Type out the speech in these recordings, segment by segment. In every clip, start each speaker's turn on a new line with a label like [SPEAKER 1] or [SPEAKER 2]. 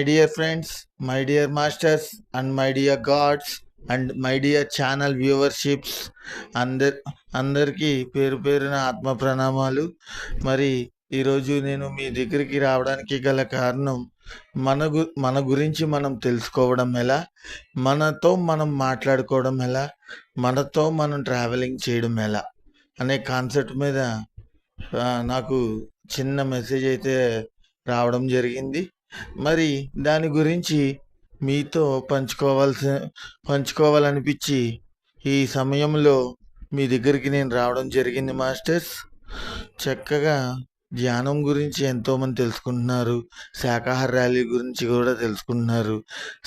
[SPEAKER 1] My dear friends my dear masters and my dear gods and my dear channel viewerships అందరి అందరికీ పేరు పేరున ఆత్మ ప్రణామాలు. మరి ఈరోజు నేను మీ దగ్గరికి రావడానికి గల కారణం మన గు మన గురించి మనం తెలుసుకోవడం ఎలా? మనతో మనం మాట్లాడుకోవడం ఎలా? మనతో మనం ట్రావెలింగ్ చేయడం ఎలా? అనే కాన్సెప్ట్ మీద నాకు చిన్న మెసేజ్ అయితే రావడం జరిగింది. మరి దాని గురించి మీతో పంచుకోవాల్సి పంచుకోవాలనిపించి ఈ సమయంలో మీ దగ్గరికి నేను రావడం జరిగింది మాస్టర్స్. చక్కగా ధ్యానం గురించి ఎంతోమంది తెలుసుకుంటున్నారు. శాకాహార ర్యాలీ గురించి కూడా తెలుసుకుంటున్నారు.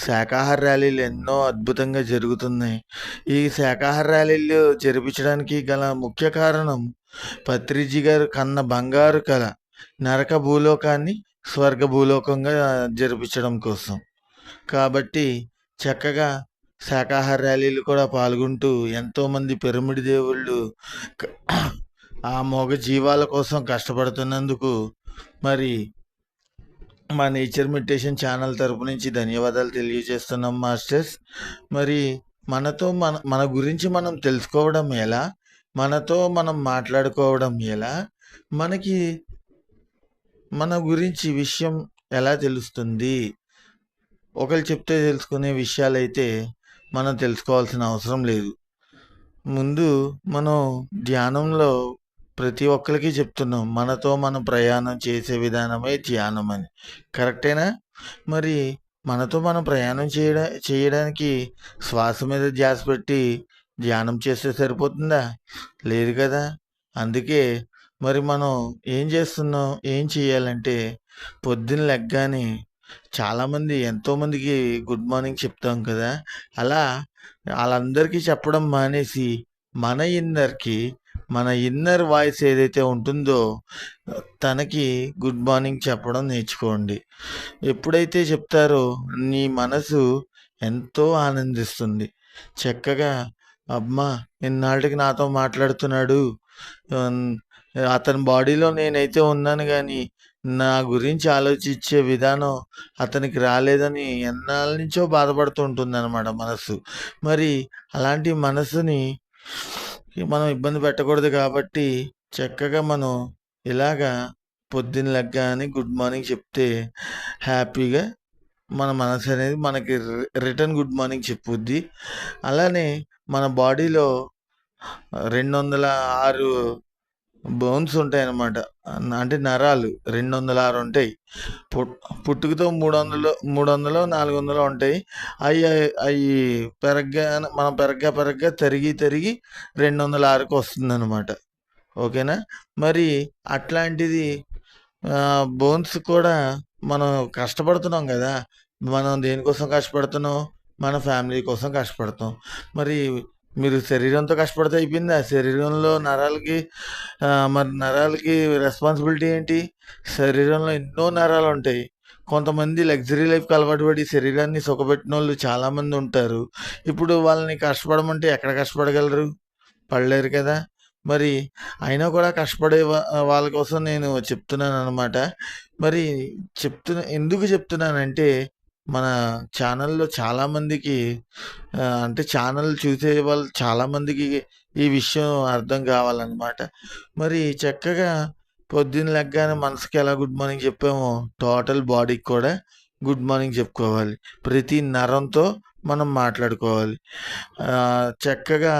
[SPEAKER 1] శాకాహార ర్యాలీలు ఎన్నో అద్భుతంగా జరుగుతున్నాయి. ఈ శాకాహార ర్యాలీలు జరిపించడానికి గల ముఖ్య కారణం పత్రిజీ గారు కన్న బంగారు కళ నరక భూలోకాన్ని స్వర్గ భూలోకంగా జరిపించడం కోసం. కాబట్టి చక్కగా శాకాహార ర్యాలీలు కూడా పాల్గొంటూ ఎంతోమంది పిరమిడ్ దేవుళ్ళు ఆ మగ జీవాల కోసం కష్టపడుతున్నందుకు మరి మా నేచర్ మెడిటేషన్ ఛానల్ తరపు నుంచి ధన్యవాదాలు తెలియజేస్తున్నాం మాస్టర్స్. మరి మనతో మన మన గురించి మనం తెలుసుకోవడం ఎలా? మనతో మనం మాట్లాడుకోవడం ఎలా? మనకి మన గురించి విషయం ఎలా తెలుస్తుంది? ఒకరు చెప్తే తెలుసుకునే విషయాలైతే మనం తెలుసుకోవాల్సిన అవసరం లేదు. ముందు మనం ధ్యానంలో ప్రతి ఒక్కరికి చెప్తున్నాం మనతో మనం ప్రయాణం చేసే విధానమే ధ్యానం అని. కరెక్టేనా? మరి మనతో మనం ప్రయాణం చేయడ చేయడానికి శ్వాస మీద ధ్యాస పెట్టి ధ్యానం చేస్తే సరిపోతుందా? లేదు కదా. అందుకే మరి మనం ఏం చేస్తున్నాం? ఏం చేయాలంటే పొద్దున్న లెగ్గానే చాలామంది ఎంతోమందికి గుడ్ మార్నింగ్ చెప్తాం కదా. అలా వాళ్ళందరికీ చెప్పడం మానేసి మన ఇన్నర్కి మన ఇన్నర్ వాయిస్ ఏదైతే ఉంటుందో తనకి గుడ్ మార్నింగ్ చెప్పడం నేర్చుకోండి. ఎప్పుడైతే చెప్తారో నీ మనసు ఎంతో ఆనందిస్తుంది. చక్కగా అమ్మా ఇన్నాళ్ళకి నాతో మాట్లాడుతున్నాడు. అతని బాడీలో నేనైతే ఉన్నాను కానీ నా గురించి ఆలోచించే విధానం అతనికి రాలేదని ఎన్నాళ్ళ నుంచో బాధపడుతూ ఉంటుంది అనమాట మనసు మరి అలాంటి మనసుని మనం ఇబ్బంది పెట్టకూడదు కాబట్టి చక్కగా మనం ఇలాగా పొద్దున్న లెగ్గానే గుడ్ మార్నింగ్ చెప్తే హ్యాపీగా మన మనసు అనేది మనకి రిటర్న్ గుడ్ మార్నింగ్ చెప్పుద్ది. అలానే మన బాడీలో రెండు వందల ఆరు బోన్స్ ఉంటాయి అన్నమాట అంటే నరాలు రెండు వందల ఆరు ఉంటాయి పుట్టుకతో మూడు వందలు మూడు వందలు నాలుగు వందలు ఉంటాయి అవి అవి పెరగ్గా మనం పెరగ్గా పెరగ్గా తరిగి తరిగి రెండు వందల ఆరుకు వస్తుంది అనమాట ఓకేనా? మరి అట్లాంటిది బోన్స్ కూడా మనం కష్టపడుతున్నాం కదా. మనం దేనికోసం కష్టపడుతున్నాం? మన ఫ్యామిలీ కోసం కష్టపడతాం. మరి మీరు శరీరంతో కష్టపడితే అయిపోయిందా? శరీరంలో నరాలకి మరి నరాలకి రెస్పాన్సిబిలిటీ ఏంటి? శరీరంలో ఎన్నో నరాలు ఉంటాయి. కొంతమంది లగ్జరీ లైఫ్కి అలవాటు పడి శరీరాన్ని సుఖపెట్టిన వాళ్ళు చాలామంది ఉంటారు. ఇప్పుడు వాళ్ళని కష్టపడమంటే ఎక్కడ కష్టపడగలరు? పడలేరు కదా. మరి అయినా కూడా కష్టపడే వా- వాళ్ళ కోసం నేను చెప్తున్నాను అనమాట మరి చెప్తున్నా ఎందుకు చెప్తున్నానంటే మన ఛానల్లో చాలామందికి అంటే ఛానల్ చూసే వాళ్ళు చాలామందికి ఈ విషయం అర్థం కావాలన్నమాట. మరి చక్కగా పొద్దున్న లెగ్గానే మనసుకి ఎలా గుడ్ మార్నింగ్ చెప్పామో టోటల్ బాడీకి కూడా గుడ్ మార్నింగ్ చెప్పుకోవాలి. ప్రతి నరంతో మనం మాట్లాడుకోవాలి. చక్కగా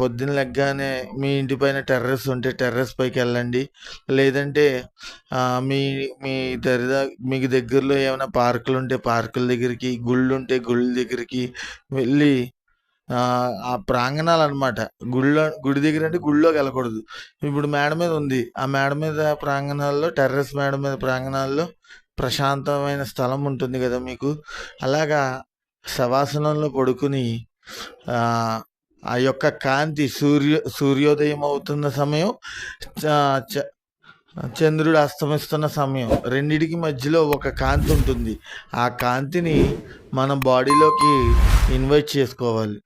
[SPEAKER 1] పొద్దున్న లెగ్గానే మీ ఇంటి పైన టెర్రస్ ఉంటే టెర్రస్ పైకి వెళ్ళండి. లేదంటే మీ మీ దరిదా మీకు దగ్గరలో ఏమైనా పార్కులు ఉంటే పార్కుల దగ్గరికి గుళ్ళు ఉంటే గుళ్ళ దగ్గరికి వెళ్ళి ఆ ఆ ప్రాంగణాలు అనమాట గుళ్ళో గుడి దగ్గర అంటే గుళ్ళోకి వెళ్ళకూడదు. ఇప్పుడు మేడ మీద ఉంది. ఆ మేడ మీద ప్రాంగణాల్లో టెర్రస్ మేడ మీద ప్రాంగణాల్లో ప్రశాంతమైన స్థలం ఉంటుంది కదా మీకు. అలాగా శవాసనంలో పడుకుని ఆ యొక్క కాంతి సూర్య సూర్యోదయం అవుతున్న సమయం చ- చ- చంద్రుడు అస్తమిస్తున్న సమయం. రెండిటికి మధ్యలో ఒక కాంతి ఉంటుంది. ఆ కాంతిని మన బాడీలోకి ఇన్వైట్ చేసుకోవాలి.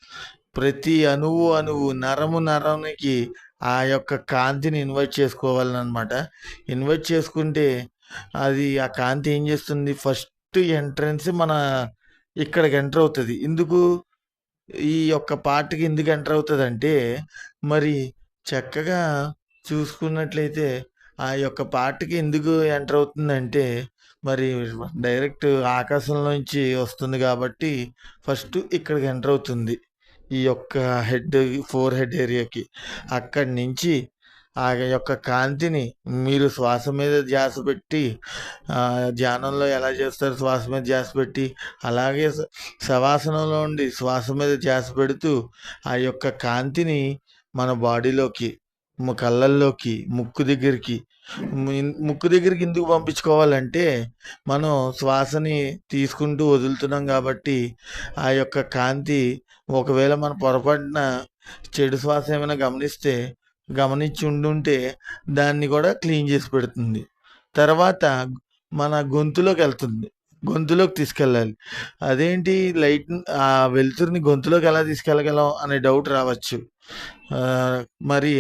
[SPEAKER 1] ప్రతి అణువు అణువు నరము నరమునికి ఆ యొక్క కాంతిని ఇన్వైట్ చేసుకోవాలన్నమాట. ఇన్వైట్ చేసుకుంటే అది ఆ కాంతి ఏం చేస్తుంది? ఫస్ట్ ఎంట్రన్స్ మన ఇక్కడికి ఎంటర్ అవుతుంది. ఎందుకు? ఈ యొక్క పార్ట్కి ఎందుకు ఎంటర్ అవుతుందంటే మరి చక్కగా చూసుకున్నట్లయితే ఆ యొక్క పార్ట్కి ఎందుకు ఎంటర్ అవుతుందంటే మరి డైరెక్ట్ ఆకాశంలోంచి వస్తుంది కాబట్టి ఫస్ట్ ఇక్కడికి ఎంటర్ అవుతుంది. ఈ యొక్క హెడ్ ఫోర్ హెడ్ ఏరియాకి. అక్కడి నుంచి ఆ యొక్క కాంతిని మీరు శ్వాస మీద ధ్యాస పెట్టి ధ్యానంలో ఎలా చేస్తారు? శ్వాస మీద ధ్యాస పెట్టి అలాగే శవాసనంలో ఉండి శ్వాస మీద ధ్యాస పెడుతూ ఆ యొక్క కాంతిని మన బాడీలోకి కళ్ళల్లోకి ముక్కు దగ్గరికి ముక్కు దగ్గరికి ఎందుకు పంపించుకోవాలంటే మనం శ్వాసని తీసుకుంటూ వదులుతున్నాం కాబట్టి ఆ యొక్క కాంతి ఒకవేళ మన పొరపాటున చెడు శ్వాస ఏమైనా గమనిస్తే గమనించి ఉండుంటే దాన్ని కూడా క్లీన్ చేసి పెడుతుంది. తర్వాత మన గొంతులోకి వెళ్తుంది. గొంతులోకి తీసుకెళ్ళాలి. అదేంటి లైట్ ఆ వెలుతురుని గొంతులోకి ఎలా తీసుకెళ్ళగలం అనే డౌట్ రావచ్చు. మరి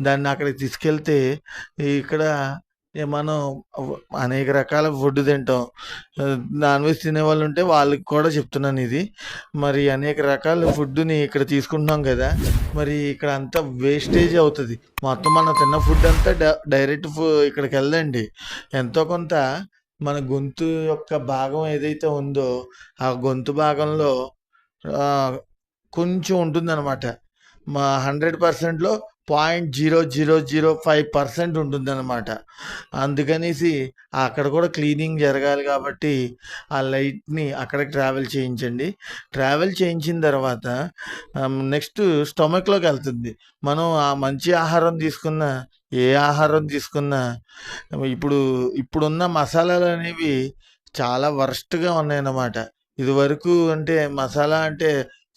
[SPEAKER 1] దాన్ని అక్కడికి తీసుకెళ్తే ఇక్కడ మనం అనేక రకాల ఫుడ్ తింటాం. నాన్ వెజ్ తినే వాళ్ళు ఉంటే వాళ్ళకి కూడా చెప్తున్నాను ఇది. మరి అనేక రకాల ఫుడ్ని ఇక్కడ తీసుకుంటున్నాం కదా మరి ఇక్కడ అంతా వేస్టేజ్ అవుతుంది. మొత్తం మనం తిన్న ఫుడ్ అంతా డైరెక్ట్ ఇక్కడికి వెళ్ళండి ఎంతో కొంత మన గొంతు యొక్క భాగం ఏదైతే ఉందో ఆ గొంతు భాగంలో కొంచెం కొంచెం ఉంటుందన్నమాట. మా హండ్రెడ్ పర్సెంట్లో point zero zero zero five percent ఉంటుందన్నమాట. అందుకనేసి అక్కడ కూడా క్లీనింగ్ జరగాలి కాబట్టి ఆ లైట్ని అక్కడ ట్రావెల్ చేయించండి. ట్రావెల్ చేయించిన తర్వాత నెక్స్ట్ స్టొమక్లోకి వెళ్తుంది. మనం ఆ మంచి ఆహారం తీసుకున్న ఏ ఆహారం తీసుకున్నా ఇప్పుడు ఇప్పుడున్న మసాలాలు అనేవి చాలా వరస్ట్గా ఉన్నాయన్నమాట. ఇదివరకు అంటే మసాలా అంటే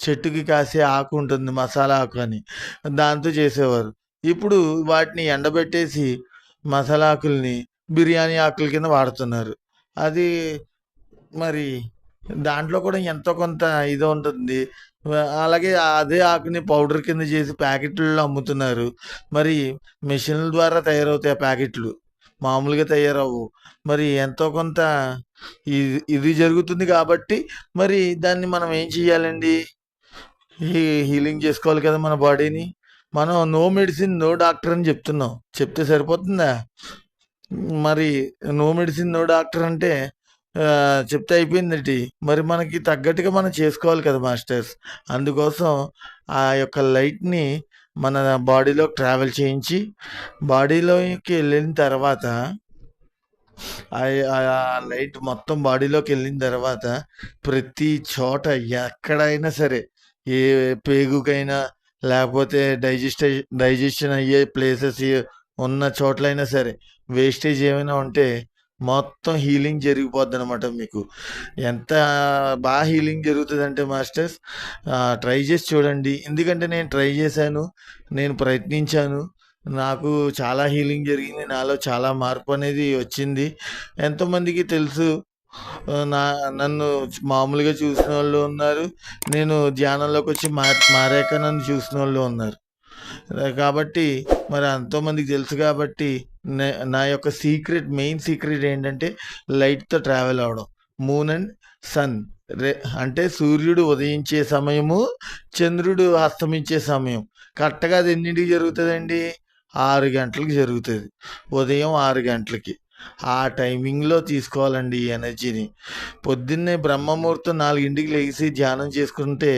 [SPEAKER 1] చెట్టుకి కాసే ఆకు ఉంటుంది మసాలా ఆకు అని. దాంతో చేసేవారు. ఇప్పుడు వాటిని ఎండబెట్టేసి మసాలా ఆకుల్ని బిర్యానీ ఆకుల కింద వాడుతున్నారు. అది మరి దాంట్లో కూడా ఎంతో కొంత ఇది ఉంటుంది. అలాగే అదే ఆకుని పౌడర్ కింద చేసి ప్యాకెట్లలో అమ్ముతున్నారు. మరి మిషన్ల ద్వారా తయారవుతాయి ఆ ప్యాకెట్లు. మామూలుగా తయారవు మరి ఎంతో కొంత ఇది ఇది జరుగుతుంది కాబట్టి మరి దాన్ని మనం ఏం చేయాలండి? హీలింగ్ చేసుకోవాలి కదా మన బాడీని. మనం నో మెడిసిన్ నో డాక్టర్ అని చెప్తున్నాం. చెప్తే సరిపోతుందా? మరి నో మెడిసిన్ నో డాక్టర్ అంటే చెప్తే అయిపోయింది మరి మనకి తగ్గట్టుగా మనం చేసుకోవాలి కదా మాస్టర్స్. అందుకోసం ఆ యొక్క లైట్ని మన బాడీలో ట్రావెల్ చేయించి బాడీలోకి వెళ్ళిన తర్వాత ఆ ఆ లైట్ మొత్తం బాడీలోకి వెళ్ళిన తర్వాత ప్రతి చోట ఎక్కడైనా సరే ఏ పేగుకైనా లేకపోతే డైజెస్టే డైజెషన్ అయ్యే ప్లేసెస్ ఉన్న చోట్లైనా సరే వేస్టేజ్ ఏమైనా ఉంటే మొత్తం హీలింగ్ జరిగిపోద్ది అనమాట మీకు. ఎంత బాగా హీలింగ్ జరుగుతుందంటే మాస్టర్స్ ట్రై చేసి చూడండి. ఎందుకంటే నేను ట్రై చేశాను నేను ప్రయత్నించాను. నాకు చాలా హీలింగ్ జరిగింది నాలో చాలా మార్పు అనేది వచ్చింది. ఎంతోమందికి తెలుసు నా నన్ను మామూలుగా చూసిన వాళ్ళు ఉన్నారు. నేను ధ్యానంలోకి వచ్చి మా మారాక నన్ను చూసిన వాళ్ళు ఉన్నారు కాబట్టి మరి ఎంతోమందికి తెలుసు కాబట్టి నా యొక్క సీక్రెట్ మెయిన్ సీక్రెట్ ఏంటంటే లైట్తో ట్రావెల్ అవడం. Moon and sun. రే అంటే సూర్యుడు ఉదయించే సమయము చంద్రుడు అస్తమించే సమయం. కరెక్ట్గా అది ఎన్నింటికి జరుగుతుందండి? ఆరు గంటలకు జరుగుతుంది. ఉదయం ఆరు గంటలకి. ఆ టైమింగ్లో తీసుకోవాలండి ఈ ఎనర్జీని. పొద్దున్నే బ్రహ్మముహూర్తం నాలుగింటికి లేచి ధ్యానం చేసుకుంటే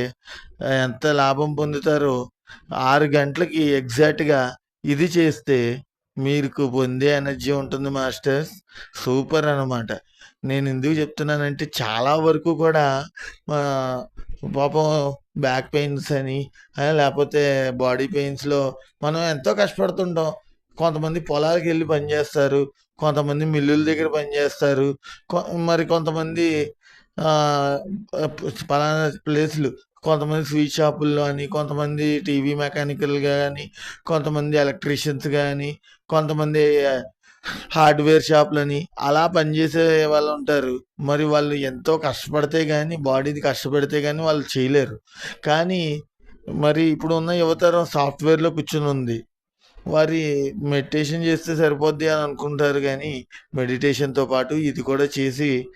[SPEAKER 1] ఎంత లాభం పొందుతారో ఆరు గంటలకి ఎగ్జాక్ట్గా ఇది చేస్తే మీకు పొందే ఎనర్జీ ఉంటుంది మాస్టర్స్. సూపర్ అన్నమాట. నేను ఎందుకు చెప్తున్నానంటే చాలా వరకు కూడా మా పాపం బ్యాక్ పెయిన్స్ అని లేకపోతే బాడీ పెయిన్స్లో మనం ఎంతో కష్టపడుతుంటాం. కొంతమంది పొలాలకు వెళ్ళి పనిచేస్తారు కొంతమంది మిల్లుల దగ్గర పనిచేస్తారు కొ- మరి కొంతమంది పలానా ప్లేస్లు కొంతమంది స్వీట్ షాపుల్లో అని కొంతమంది టీవీ మెకానికల్ కానీ కొంతమంది ఎలక్ట్రీషియన్స్ కానీ కొంతమంది హార్డ్వేర్ షాపులని అలా పనిచేసే వాళ్ళు ఉంటారు. మరి వాళ్ళు ఎంతో కష్టపడితే కానీ బాడీది కష్టపడితే కానీ వాళ్ళు చేయలేరు. కానీ మరి ఇప్పుడు ఉన్న యువతరం సాఫ్ట్వేర్లో కూర్చుని ఉంది వారి మెడిటేషన్ చేస్తే సరిపోద్ది అని అనుకుంటారు కానీ మెడిటేషన్తో పాటు ఇది కూడా చేసి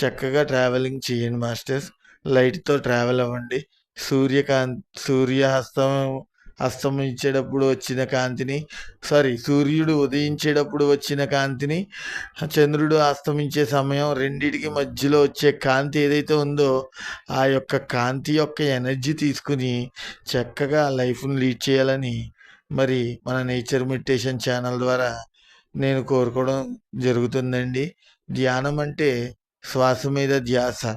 [SPEAKER 1] చక్కగా ట్రావెలింగ్ చేయండి మాస్టర్స్ లైట్తో ట్రావెల్ అవ్వండి. సూర్యకాంతి సూర్యాస్తం అస్తమించేటప్పుడు వచ్చిన కాంతిని సారీ సూర్యుడు ఉదయించేటప్పుడు వచ్చిన కాంతిని చంద్రుడు అస్తమించే సమయం రెండిటికి మధ్యలో వచ్చే కాంతి ఏదైతే ఉందో ఆ యొక్క కాంతి యొక్క ఎనర్జీ తీసుకుని చక్కగా లైఫ్ని లీడ్ చేయాలని మరి మన నేచర్ మెడిటేషన్ ఛానల్ ద్వారా నేను కోరుకోవడం జరుగుతుందండి. ధ్యానం అంటే శ్వాస మీద ధ్యాస.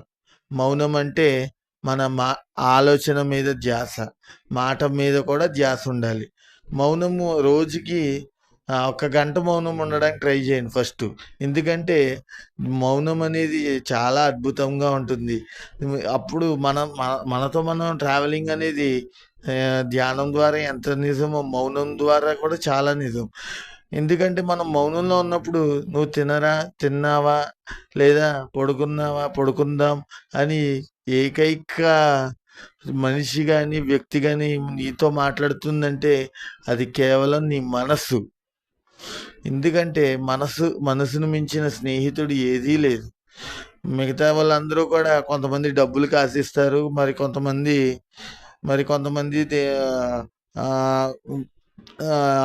[SPEAKER 1] మౌనం అంటే మన మా ఆలోచన మీద ధ్యాస. మాట మీద కూడా ధ్యాస ఉండాలి. మౌనము రోజుకి ఒక గంట మౌనం ఉండడానికి ట్రై చేయండి ఫస్ట్. ఎందుకంటే మౌనం అనేది చాలా అద్భుతంగా ఉంటుంది. అప్పుడు మనం మన మనతో మనం ట్రావెలింగ్ అనేది ధ్యానం ద్వారా ఎంత నిజమో మౌనం ద్వారా కూడా చాలా నిజం. ఎందుకంటే మనం మౌనంలో ఉన్నప్పుడు నువ్వు తినరా తిన్నావా లేదా పడుకున్నావా పడుకుందాం అని ఏకైక మనిషి కానీ వ్యక్తి కానీ నీతో మాట్లాడుతుందంటే అది కేవలం నీ మనస్సు. ఎందుకంటే మనసు మనసును మించిన స్నేహితుడు ఏదీ లేదు. మిగతా వాళ్ళందరూ కూడా కొంతమంది డబ్బులు కాసిస్తారు మరి కొంతమంది మరి కొంతమంది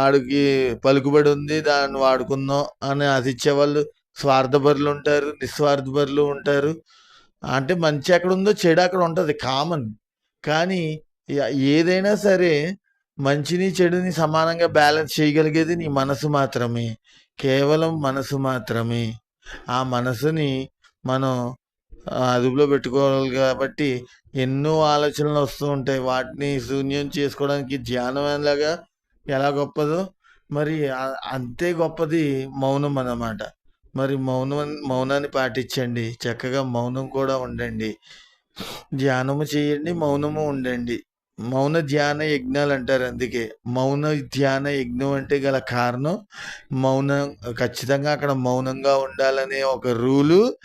[SPEAKER 1] ఆడికి పలుకుబడి ఉంది దాన్ని వాడుకుందాం అని ఆశించేవాళ్ళు స్వార్థపరులు ఉంటారు నిస్వార్థపరులు ఉంటారు. అంటే మంచి ఎక్కడ ఉందో చెడు అక్కడ ఉంటుంది కామన్ కానీ ఏదైనా సరే మంచిని చెడుని సమానంగా బ్యాలెన్స్ చేయగలిగేది నీ మనసు మాత్రమే. కేవలం మనసు మాత్రమే. ఆ మనసుని మనం అదుపులో పెట్టుకోవాలి కాబట్టి ఎన్నో ఆలోచనలు వస్తూ ఉంటాయి. వాటిని శూన్యం చేసుకోవడానికి ధ్యానం ఎలాగా ఎలా గొప్పదో. మరి అంతే గొప్పది మౌనం అన్నమాట. మరి మౌనం మౌనాన్ని పాటించండి. చక్కగా మౌనం కూడా ఉండండి. ధ్యానము చేయండి మౌనము ఉండండి. మౌన ధ్యాన యజ్ఞాలు అంటారు అందుకే. మౌన ధ్యాన యజ్ఞం అంటే గల కారణం మౌనం ఖచ్చితంగా అక్కడ మౌనంగా ఉండాలనే ఒక రూలు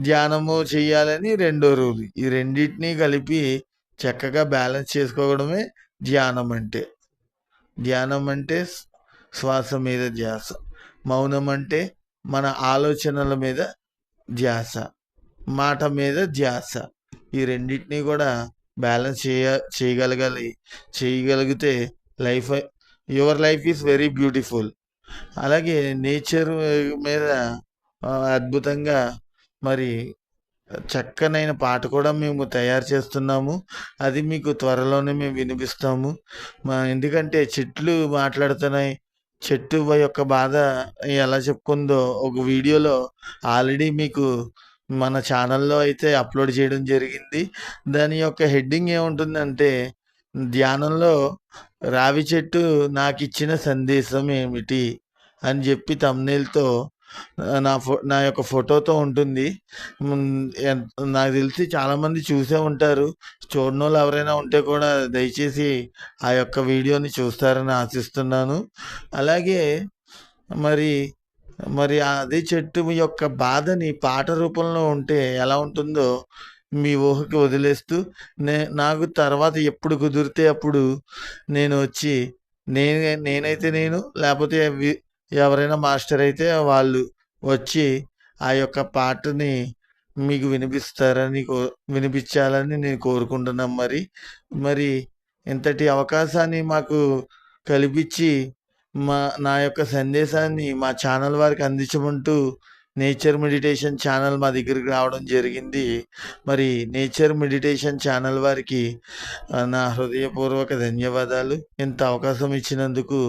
[SPEAKER 1] ధ్యానము చేయాలని రెండో రూలు. ఈ రెండింటినీ కలిపి చక్కగా బ్యాలెన్స్ చేసుకోవడమే ధ్యానం అంటే. ధ్యానం అంటే శ్వాస మీద ధ్యాస. మౌనం అంటే మన ఆలోచనల మీద ధ్యాస. మాట మీద ధ్యాస. ఈ రెండింటినీ కూడా బ్యాలెన్స్ చేయ చేయగలగాలి చేయగలిగితే life your life is very beautiful. అలాగే నేచర్ మీద అద్భుతంగా మరి చక్కనైన పాట కూడా మేము తయారు చేస్తున్నాము. అది మీకు త్వరలోనే మేము వినిపిస్తాము. మా ఎందుకంటే చెట్లు మాట్లాడుతున్నాయి. చెట్టు యొక్క బాధ ఎలా చెప్పుకుందో ఒక వీడియోలో ఆల్రెడీ మీకు మన ఛానల్లో అయితే అప్లోడ్ చేయడం జరిగింది. దాని యొక్క హెడ్డింగ్ ఏముంటుందంటే ధ్యానంలో రావి చెట్టు నాకు ఇచ్చిన సందేశం ఏమిటి అని చెప్పి తమ్నేల్తో నా ఫో నా యొక్క ఫోటోతో ఉంటుంది. నాకు తెలిసి చాలామంది చూసే ఉంటారు. చూడని వాళ్ళు ఎవరైనా ఉంటే కూడా దయచేసి ఆ యొక్క వీడియోని చూస్తారని ఆశిస్తున్నాను. అలాగే మరి మరి అదే చెట్టు యొక్క బాధని పాట రూపంలో ఉంటే ఎలా ఉంటుందో మీ ఊహకి వదిలేస్తూ నే నాకు తర్వాత ఎప్పుడు కుదిరితే అప్పుడు నేను వచ్చి నేనే నేనైతే నేను లేకపోతే ఎవరైనా మాస్టర్ అయితే వాళ్ళు వచ్చి ఆ యొక్క పాటని మీకు వినిపిస్తారని కో వినిపించాలని నేను కోరుకుంటున్నాం మరి. మరి ఇంతటి అవకాశాన్ని మాకు కల్పించి మా నా యొక్క సందేశాన్ని మా ఛానల్ వారికి అందించమంటూ నేచర్ మెడిటేషన్ ఛానల్ మా దగ్గరికి రావడం జరిగింది. మరి నేచర్ మెడిటేషన్ ఛానల్ వారికి నా హృదయపూర్వక ధన్యవాదాలు. ఇంత అవకాశం ఇచ్చినందుకు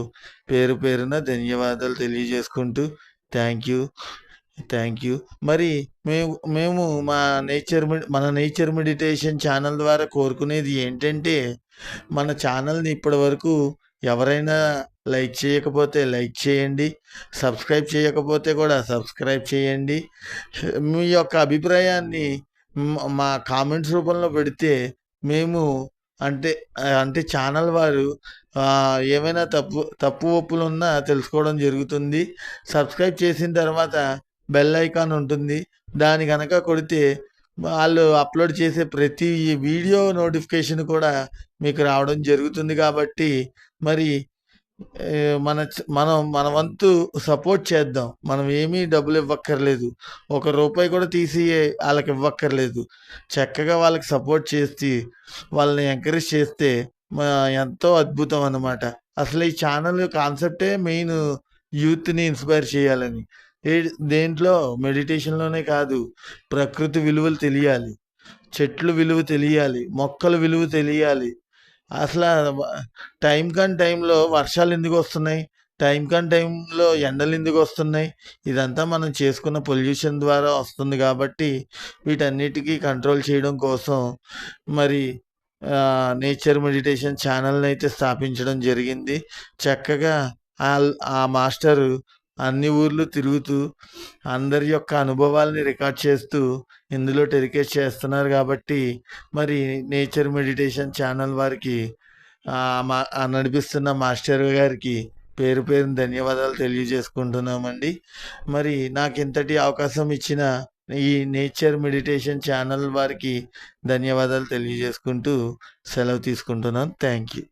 [SPEAKER 1] పేరు పేరున ధన్యవాదాలు తెలియజేసుకుంటూ థ్యాంక్ యూ. Thank you. మరి మేము మేము మా నేచర్ మన నేచర్ మెడిటేషన్ ఛానల్ ద్వారా కోరుకునేది ఏంటంటే మన ఛానల్ని ఇప్పటి వరకు ఎవరైనా లైక్ చేయకపోతే లైక్ చేయండి. సబ్స్క్రైబ్ చేయకపోతే కూడా సబ్స్క్రైబ్ చేయండి. మీ యొక్క అభిప్రాయాన్ని మా కామెంట్స్ రూపంలో పెడితే మేము అంటే అంటే ఛానల్ వారు ఏమైనా తప్పు తప్పు ఒప్పులు ఉన్నా తెలుసుకోవడం జరుగుతుంది. సబ్స్క్రైబ్ చేసిన తర్వాత బెల్ ఐకాన్ ఉంటుంది. దాని కనుక కొడితే వాళ్ళు అప్లోడ్ చేసే ప్రతి వీడియో నోటిఫికేషన్ కూడా మీకు రావడం జరుగుతుంది కాబట్టి మరి మన మనం మన వంతు సపోర్ట్ చేద్దాం. మనం ఏమీ డబ్బులు ఇవ్వక్కర్లేదు. ఒక రూపాయి కూడా తీసి వాళ్ళకి ఇవ్వక్కర్లేదు. చక్కగా వాళ్ళకి సపోర్ట్ చేసి, వాళ్ళని ఎంకరేజ్ చేస్తే మా ఎంతో అద్భుతం అన్నమాట. అసలు ఈ ఛానల్ కాన్సెప్టే మెయిన్ యూత్‌ని ఇన్‌స్పైర్ చేయాలని. దేంట్లో మెడిటేషన్‌లోనే కాదు. ప్రకృతి విలువలు తెలియాలి. చెట్లు విలువ తెలియాలి. మొక్కల విలువ తెలియాలి. అసలు టైం కాని టైంలో వర్షాలు ఎందుకు వస్తున్నాయి టైం కాని టైంలో ఎండలు ఎందుకు వస్తున్నాయి ఇదంతా మనం చేసుకున్న పొల్యూషన్ ద్వారా వస్తుంది కాబట్టి వీటన్నిటికీ కంట్రోల్ చేయడం కోసం మరి నేచర్ మెడిటేషన్ ఛానల్ని అయితే స్థాపించడం జరిగింది. చక్కగా ఆ మాస్టరు అన్ని ఊర్లు తిరుగుతూ అందరి యొక్క అనుభవాలని రికార్డ్ చేస్తూ ఇందులో టెలికేట్ చేస్తున్నారు కాబట్టి మరి నేచర్ మెడిటేషన్ ఛానల్ వారికి మా నడిపిస్తున్న మాస్టర్ గారికి పేరు పేరున ధన్యవాదాలు తెలియజేసుకుంటున్నామండి. మరి నాకు ఇంతటి అవకాశం ఇచ్చిన ఈ నేచర్ మెడిటేషన్ ఛానల్ వారికి ధన్యవాదాలు తెలియజేసుకుంటూ సెలవు తీసుకుంటున్నాను. Thank you.